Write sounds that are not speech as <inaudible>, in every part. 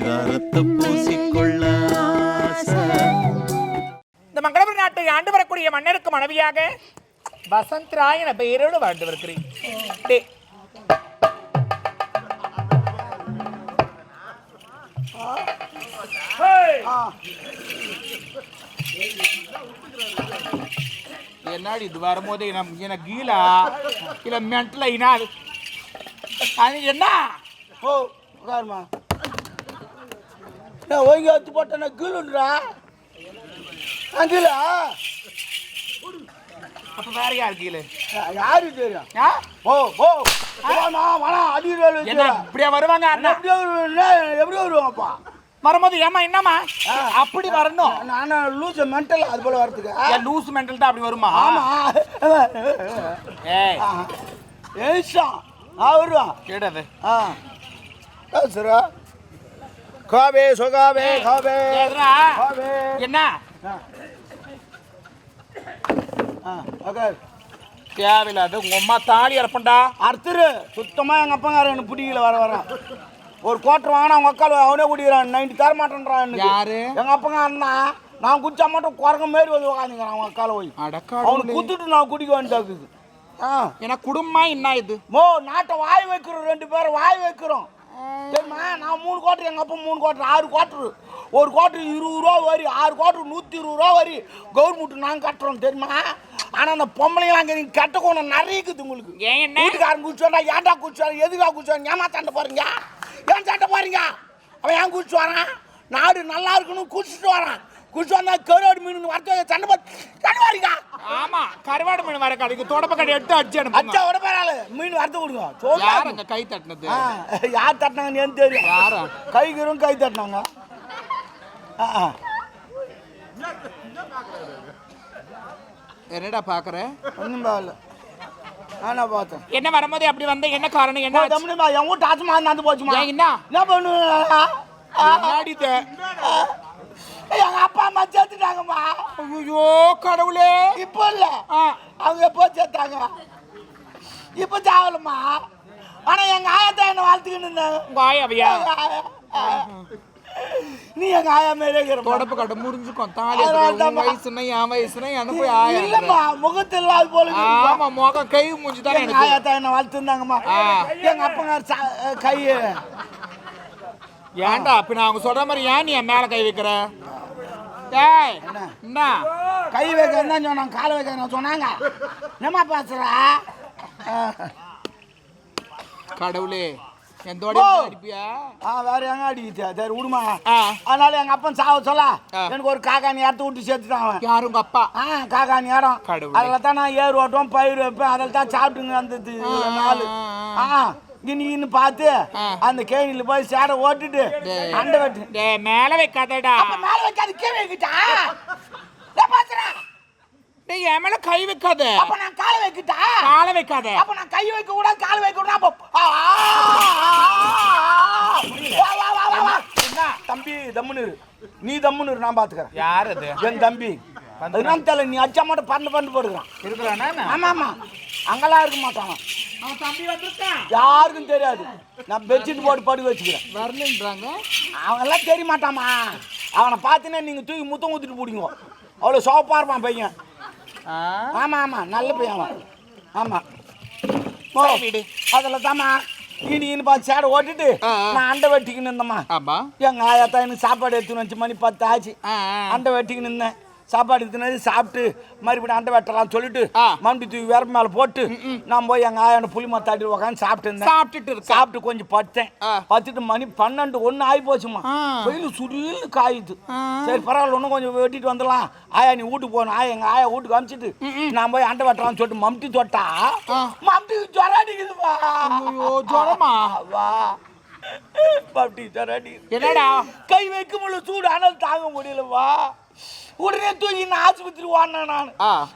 பரிதாரத்தை பூசிக்கொள்ள. இந்த மங்களபுரி நாட்டை ஆண்டு வரக்கூடிய மன்னருக்கு மனைவியாக வசந்த்ராய் என பெயரோடு வாழ்ந்து வருகிறேன் என்னடி இது வரும்போது எனக்கு எனக்கு கீழா? இல்லை மென்டல் ஐனா அது என்ன? ஓ உட்காருமா நான் ஒய்ங்க வச்சு போட்டேன்னா கீழுன்றா அங்கிலா அப்போ வேற யார் கீழே யாரு தெரியும்? ஓ ஓ வேணா வேணா என்ன இப்படியா வருவாங்க அண்ணா எப்படி வருவாங்க எப்படி வருவாங்கப்பா வரும்போது ஏமா என்னம்மா. அப்படி வரணும் நான் லூஸ் மென்டல் அது போல வரதுக்கு லூஸ் மென்டல் தான் அப்படி வருமா ஆமா ஏய் ஏசா நான் வருவான் கேடாது ஆ சரா காபே சொகாபே காபே? காபே என்ன? தேவையில்லாத உங்க அம்மா தாலி இறப்பண்டா அர்த்தரு சுத்தமாக எங்கள் அப்பங்கார எனக்கு பிடிக்கல வர வர. ஒரு கோட்டர் வாங்கினா அவங்க அக்கால் அவனே குடிக்கிறான். நைன்டி தர மாட்டேன்றான். யாரு? எங்க அப்பங்காரனா நான் குடிச்சா மட்டும் குரங்க மாரி வந்து உட்காந்துக்கிறான் அவங்க அக்கால போய். அவனுக்கு குத்துட்டு நான் குடிக்க வேண்டியது ஆ. ஏன்னா குடும்பம் என்ன இது? மோ நாட்டை வாய் வைக்கிறோம் ரெண்டு பேரும் வாய் வைக்கிறோம். தெரியுமா? நான் மூணு கோட்டர் எங்கள் அப்பா மூணு கோட்டர் ஆறு கோட்டர் ஒரு கோட்டர் இருபது ரூபா வரி ஆறு கோட்டர் நூற்றி இருபது ரூபா வரி. கவர்மெண்ட் நாங்கள் கட்டுறோம் தெரியுமா? ஆனால் அந்த பொம்பளைங்களாம் அங்கே நீங்கள் கட்ட கோணம் நிறைய இருக்குது உங்களுக்கு. வீட்டுக்காரன் குடிச்சோடா ஏன்டா குடிச்சாரு எதுக்கா குடிச்சாரு ஏமா சண்டை போறீங்க ஏன் சண்டை போறீங்க அவன் ஏன் குடிச்சு வரான் நாடு நல்லா இருக்கணும் குடிச்சிட்டு வரான். குடிச்சு வந்தா கருவாடு மீன் வரத்து சண்டை போறீங்க ஆமா கருவாடு மீன் வர கடைக்கு தொடப்ப கடை எடுத்து அடிச்சு அச்சா அனுப்புங்க விட பரவாயில்ல மீன் வரத்து கொடுங்க. யார் அங்க கை தட்டினது? யார் தட்டினாங்கன்னு தெரியும் யாரா? கைகரும் கை தட்டினாங்க. ஆ, ஆ. என்னடா பாக்குற? ஒண்ணும் பரவாயில்ல நானா பார்த்தேன். என்ன வரும்போது அப்படி வந்த? என்ன காரணம்? என்ன? தம்பி என் வீட்டு ஆச்சுமா நடந்து போச்சுமா? என்ன? என்ன பண்ணுவேன்? எங்க அப்பா அம்மா சேர்த்துட்டாங்கம்மா. ஐயோ கடவுளே. இப்போ இல்ல. அவங்க எப்போ சேர்த்தாங்க? இப்போ சாவலம்மா ஆனா எங்க ஆயத்தை என்ன வாழ்த்துக்கிட்டு இருந்தாங்க. உங்க ஆயாவையா ஆயா. நீ எங்க ஆயா இருக்கிறப்பா. தொடப்பு கடை முடிஞ்சுக்கும். தாலி. வயசுனா என் வயசுனா எனக்கு போய் ஆயா இல்லம்மா முகத்தில் இல்லாத போல. ஆமா முகம் கை மூஞ்சி தானே எனக்கு. ஆயாத்தா என்ன வளர்த்துருந்தாங்கம்மா. எங்க அப்பங்க கை ஏன்டா அப்ப நான் அவங்க சொல்ற மாதிரி ஏன் நீ என் மேல கை வைக்கிற? டேய் என்ன? கை வைக்க தான் சொன்னாங்க காலை வைக்க நான் சொன்னாங்க. என்னம்மா பேசுற? கடவுளே ஓ. அடிப்பியா? ஆ வேற எங்க அடிக்கிட்டியா சரி விடுமா. அதனால எங்க அப்பன் சாவ சொல்ல. எனக்கு ஒரு காக்காணி இடத்த விட்டு சேர்த்துட்டான் யாரு உங்க அப்பா? ஆ காக்காணி இடம் கடவுளே. அதில் தான் நான் ஏர் ஓட்டுவேன் பயிர் வைப்பேன் அதில் தான் சாப்பிட்டுங்க அந்த தி- ஆ, கின்னு பார்த்து. அந்த கேணியில் போய் சேடை ஓட்டிட்டு. அண்டை வெட்டு. டேய் மேல வைக்காதடா. அப்ப மேல வைக்காது கீழே வைக்கிட்டா? டேய் என் மேல கை வைக்காத. அப்ப நான் காலை வைக்கிட்டா? காலை வைக்காத. அப்ப நான் கை வைக்க கூடாது கால் வைக்க கூடாது அப்போ ஆ, ஆ, ஆ, வா, வா, வா, வா, வா. என்ன? தம்பி தம்முன்னு இரு. நீ தம்முன்னு இரு, நான் பாத்துக்கிறேன். யார் அது? என் தம்பி. அதுதான் தெரியல நீ அச்சா மட்டும் பறந்து பறந்து போடுறான் இருக்கிறானா? ஆமா ஆமா. அங்கெல்லாம் இருக்க மாட்டான். அவன் தம்பி வந்திருக்கான். யாருக்கும் தெரியாது. நான் பெட்ஷீட் போட்டு படுக்க வச்சுக்கிறேன். வரலன்றாங்க அவனெல்லாம் தெரிய மாட்டாமா அவனை பார்த்தீங்கன்னா நீங்க தூக்கி முத்தம் ஊத்திட்டு பிடிங்க. அவ்வளோ சோப்பா இருப்பான் பையன். ஆ? ஆமா ஆமா நல்ல பையன் அவன். ஆமா. சரி, விடு. அதில் தாம்மா இடின்னு பார்த்து சேடை ஓட்டிட்டு. நான் அண்டை வெட்டிக்கின்னு இருந்தேம்மா. ஆமா. எங்க ஆயாத்தான் எனக்கு சாப்பாடு எடுத்துன்னு வச்சு மணி பத்து ஆச்சு. அண்டை வெட்டிக்கின்னு இருந்தேன். சாப்பாடு எடுத்துனது சாப்பிட்டு மறுபடியும் அண்டை வெட்டலாம் சொல்லிட்டு. மம்பி தூக்கி வேற மேலே போட்டு நான் போய் எங்கள் ஆயான புளி மத்தாட்டி உட்காந்து சாப்பிட்டு இருந்தேன். சாப்பிட்டுட்டு சாப்பிட்டு கொஞ்சம் படுத்தேன். ஆ. பத்துட்டு மணி பன்னெண்டு ஒன்று ஆகி போச்சுமா. வெயில் சுடியில் காயுது. சரி பரவாயில்ல இன்னும் கொஞ்சம் வெட்டிட்டு வந்துடலாம். ஆயா நீ வீட்டுக்கு போகணும். ஆயா எங்கள் ஆயா வீட்டுக்கு அனுப்பிச்சிட்டு நான் போய் அண்டை வெட்டலாம்னு சொல்லிட்டு மம்டி தொட்டா ஆ. மம்டி ஜுரம் அடிக்குதுப்பா. ஐயோ, ஜுரமா? வா. மம்டி ஜுரம் அடிக்குது. என்னடா? கை வைக்கும் சூடு அனல் தாங்க முடியலவா உடனே தூக்கி நான் ஆஸ்பத்திரி ஓடினேன் நான்.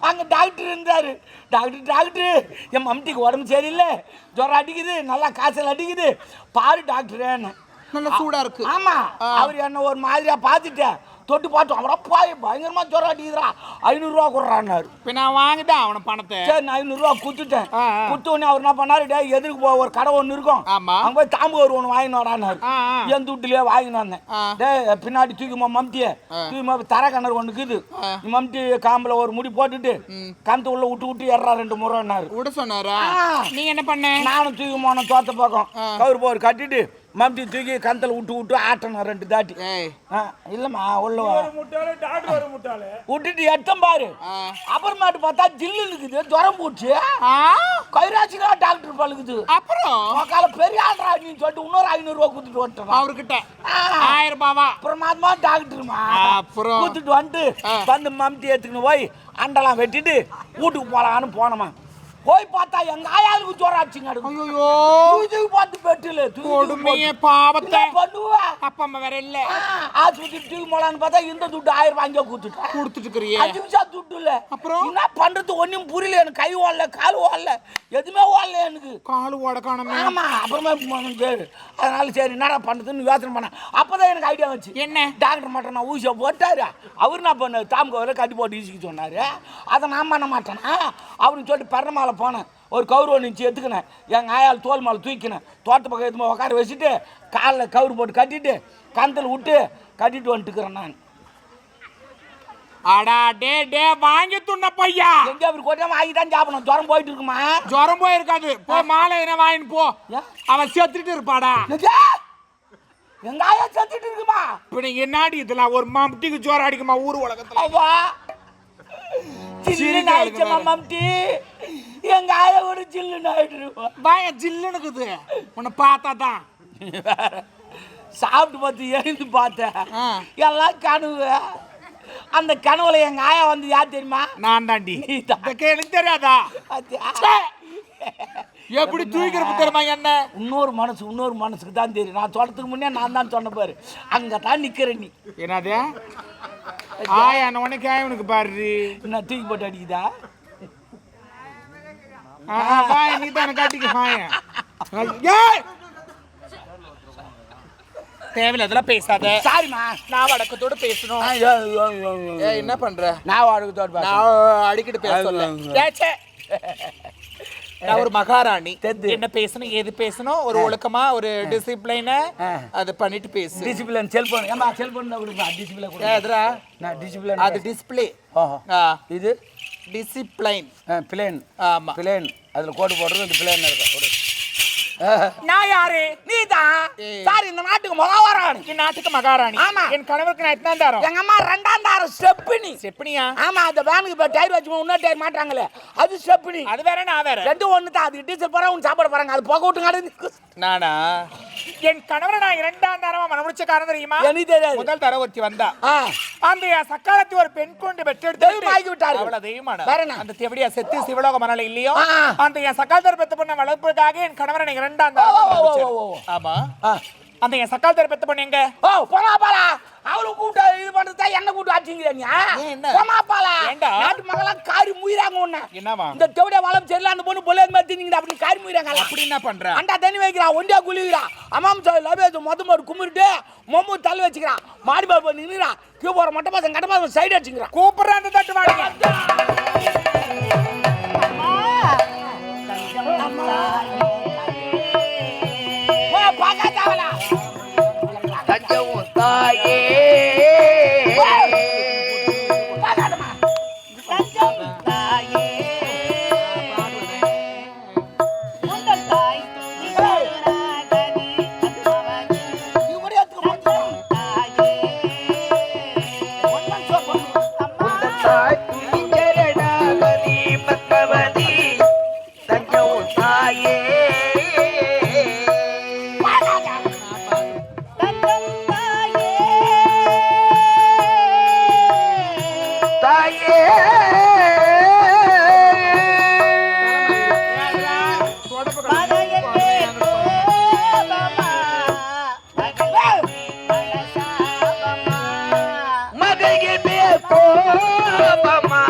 அங்கே டாக்டர் இருந்தாரு. டாக்டர் டாக்டர் என் மம்டிக்கு உடம்பு சரியில்லை. ஜுரம் அடிக்குது நல்லா காய்ச்சல் அடிக்குது. பாரு டாக்டர் நல்ல சூடா இருக்கு. ஆமா. ஆ. அவர் என்ன ஒரு மாதிரியா பார்த்துட்டு தொட்டு பார்த்து அவரா பாய் பயங்கரமா ஜோரம் அடிக்குதுடா. ஐநூறுரூவா கொடுறான்னாரு. இப்ப நான் வாங்கிட்டேன் அவன பணத்தை. சரி நான் ஐநூறுரூவா ஆ. குத்து உடனே அவர் என்ன பண்ணாரு டேய் எதிர்க்கு போ ஒரு கடை ஒன்று இருக்கும். அங்க போய் தாம்பு ஒரு ஒன்று வாங்கினு வரான்னாரு ஆ, ஆ. என் துட்டுலயே வாங்கினு வந்தேன். டேய் பின்னாடி தூக்கிமா மம்திய. தூக்கிமா தர கிணறு ஒன்று இருக்குது. மம்தி காம்பில் ஒரு முடி போட்டுட்டு கந்து உள்ள விட்டு விட்டு ஏறா ரெண்டு முறைன்னாரு விட சொன்னாரா. நீங்க என்ன பண்ண? நானும் தூக்கி போனேன் தோத்த பக்கம். கவுரு போர் கட்டிட்டு மம்தி தூக்கி கந்தல விட்டு விட்டு ஆட்டணும் ரெண்டு தாட்டி. இல்லம்மா உள்ள விட்டுட்டு எடுத்தம் பாரு. அப்புறமாட்டு பார்த்தா ஜில்லு இருக்குது ஜுரம் போச்சு. ஆ? கைராசினா டாக்டர் பழுகுது. அப்புறம்? உக்கால பெரிய ஆள்றா நீ சொல்லிட்டு இன்னொரு ஐநூறுரூவா கொடுத்துட்டு வந்துட்டான். அவர்கிட்ட? ஆயிரம் ரூபாவா அப்புறமாத்மா டாக்டருமா? அப்புறம்? கொடுத்துட்டு வந்துட்டு வந்து மம்தி எடுத்துக்கின்னு போய் அண்டெல்லாம் வெட்டிட்டு வீட்டுக்கு போலான்னு போனோமா போய் பார்த்தா எங்க ஆயாளுக்கு ஜோரம் ஆச்சுங்க ஐயோ தூக்கி பார்த்து பெட்டில கொடுமைய பாவத்தை. பண்ணுவா? அப்பா அம்மா வேற இல்ல. ஆஸ்பத்திரி தூக்கி போலான்னு பார்த்தா இந்த துட்டு ஆயிரம் ரூபாய் அங்கே கொடுத்துட்டேன் கொடுத்துட்டு. இருக்கிறியே அஞ்சு நிமிஷம் துட்டு இல்ல. அப்புறம்? என்ன பண்றது? ஒன்றும் புரியல. எனக்கு கை ஓடல கால் ஓடல. எதுவுமே ஓடல எனக்கு. காலு ஓட காணமே. ஆமா அப்புறமா சரி அதனால சரி என்னடா பண்ணுறதுன்னு யோசனை பண்ணேன் அப்பதான் எனக்கு ஐடியா வச்சு என்ன? டாக்டர் மட்டும் நான் ஊசியை போட்டாரு. அவர் நான் பண்ண தாம்கோவில் கட்டி போட்டு ஈசிக்க சொன்னாரு. அதை நான் பண்ண மாட்டேனா? அப்படின்னு சொல்லிட்டு பிறந்த மாலை போனேன். ஒரு கவுரு ஒன்று எடுத்துக்கினேன். எங்கள் ஆயால் தோல் மாலை தூக்கினேன் தோட்ட பக்கம் எதுவும் உட்கார வச்சுட்டு காலில் கவுரு போட்டு கட்டிட்டு கந்தல் விட்டு கட்டிட்டு வந்துட்டுக்கிறேன் நான். அடா டே டே வாங்கி துண்ண பையா. எங்கே அவர் கொட்டாம வாங்கி தான் சாப்பிடணும். ஜுரம் போயிட்டு இருக்குமா? ஜுரம் போயிருக்காது. போ மாலை என்ன வாங்கிட்டு போ? அவன் செத்துட்டு இருப்பாடா? எங்க ஆயா செத்துட்டு இருக்குமா? இப்ப நீங்க என்னாடி இதெல்லாம்? ஒரு மம்டிக்கு ஜோரம் அடிக்குமா ஊர் உலகத்துல? அழுகுறாரு. மம்டி. எங்க ஆயா ஒரு சில்லுன்னு ஆயிடுருவா வாய ஜில்லுன்னு இருக்குது. உன்னை பார்த்தா தான். சாப்பிட்டு பார்த்து எழுந்து பார்த்தேன். எல்லாம் கனவு. அந்த கனவுல எங்க ஆயா வந்து யார் தெரியுமா? நான் தாண்டி. கேளுக்கு தெரியாதா! எப்படி தூக்கிறப்ப தெரியுமா என்ன? இன்னொரு மனசு இன்னொரு மனசுக்கு தான் தெரியும். நான் சொல்றதுக்கு முன்னே நான் தான் சொன்ன பாரு. அங்க தான் நிக்கிற நீ. என்னது? ஆயா உனக்கு ஆயவனுக்கு பாரு. என்ன தூக்கி போட்டு அடிக்குதா? வாய நீ தானே பேசாத சாரிம்மா நான் வடக்கத்தோட பேசணும் என்ன பண்ற நான் வாழ்க்கை நான் அடிக்கடி பேச சொல்ல நான் ஒரு மகாராணி. என்ன பேசணும் எது பேசணும் ஒரு ஒழுக்கமா ஒரு டிசிப்ளைன. அது பண்ணிட்டு பேசு. டிசிப்ளின் செல்போன் ஏமா செல்போன் தான் கொடுப்பா? டிசிப்ளின் கொடுப்பா? எதுடா? நான் டிசிப்ளின் அது டிஸ்பிளே இது? டிசிப்ளைன் பிளேன் ஆமா. பிளேன் அதில் கோடு போடுறது பிளேன் இருக்கும். <laughs> நான் யாரு? நீ தான். சார் இந்த நாட்டுக்கு மகாவராணி என் நாட்டுக்கு மகாராணி. ஆமா. என் கணவருக்கு நான் எத்தனை தரோம். எங்க அம்மா ரெண்டாம் தாரம் ஸ்டெப்பினி செப்பனியா? ஆமா அந்த வேனுக்கு இப்போ டயர் வச்சு இன்னொரு டயர் மாட்டாங்களே அது ஸ்டெப்பினி அது வேற நான் வேற. ரெண்டும் ஒன்று தான் அது டீசல் போறா உன் சாப்பாடு போறாங்க. அது போக விட்டுங்க நானா? என் கணவரை நான் இரண்டாம் தரமா மனமுடிச்ச காரணம் தெரியுமா எனக்கு தெரியாது முதல் தர ஒருத்தி வந்தா அந்த சக்காலத்தி ஒரு பெண் கொண்டு பெற்றெடுத்து தெய்வமாக்கி விட்டார்கள். அவள தெய்வமான? அந்த தெவடியா செத்து சிவலோக மணல இல்லையோ. அந்த என் சக்காலத்தர் பெத்த பொண்ணை வளர்ப்புக்காக என் கணவரை நான் இரண்டாம் தரம். ஆமா. அந்த என் சக்காலத்தர் பெத்த பொண்ணு எங்க ஓ போமா பாலா அவளை கூப்பிட்டு நீ? நாட்டு காரி முயிறாங்க உன்ன. என்னவா இந்த தெவடியா வளம் சரியில்லை அந்த பொண்ணு பொல்லாது மாதிரி திங்கிங்க அப்படி காரி முயிறாங்க. அப்படி என்ன பண்ற? அண்டா தண்ணி வைக்கிறா ஒண்டியா குளிக்கிறா. அம்மாம் சார் லபேஜ் மொத்த மாதிரி கும்பிட்டு மொம்மு தள்ளி வச்சுக்கிறான் மாடி பாபு நின்றுறா கீழே போகிற மொட்டை பாசம் கட்ட பாசம் சைடு வச்சுக்கிறான் கூப்பிடுற அந்த தட்டு வாங்க கோபமா